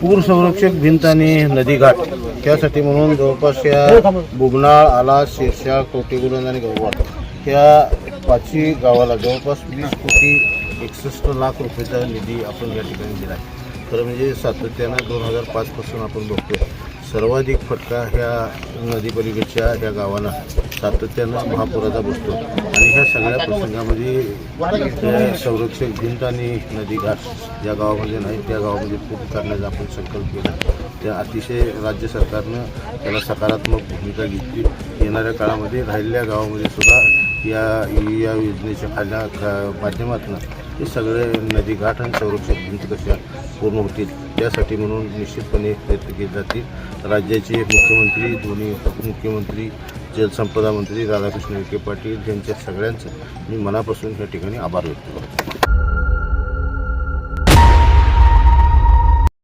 पूर संरक्षक भिंत आणि नदीघाट त्यासाठी म्हणून जवळपास या बुबनाळ आला शिरशा कवटेगुरण आणि गव्हाट या पाचही गावाला जवळपास वीस कोटी एकसष्ट लाख रुपयाचा निधी आपण या ठिकाणी दिला आहे. खरं म्हणजे सातत्यानं दोन हजार पाचपासून आपण बघतो सर्वाधिक फटका ह्या नदीपलीकडच्या ह्या गावांना सातत्यानं महापुराचा बसतो. आणि ह्या सगळ्या प्रसंगामध्ये संरक्षक भिंत आणि नदीघाट ज्या गावामध्ये नाही त्या गावामध्ये पूर्ण करण्याचा आपण संकल्प केला. त्या अतिशय राज्य सरकारनं त्याला सकारात्मक भूमिका घेतली. येणाऱ्या काळामध्ये राहिलेल्या गावामध्ये सुद्धा या या योजनेच्या खाल्या माध्यमातून हे सगळे नदीघाट आणि संरक्षक भिंत कशा पूर्ण होतील त्यासाठी म्हणून निश्चितपणे प्रयत्न केले जातील. राज्याचे मुख्यमंत्री दोन्ही उपमुख्यमंत्री जलसंपदा मंत्री राधाकृष्ण विखे पाटील यांच्या सगळ्यांचं मी मनापासून या ठिकाणी आभार व्यक्त करतो.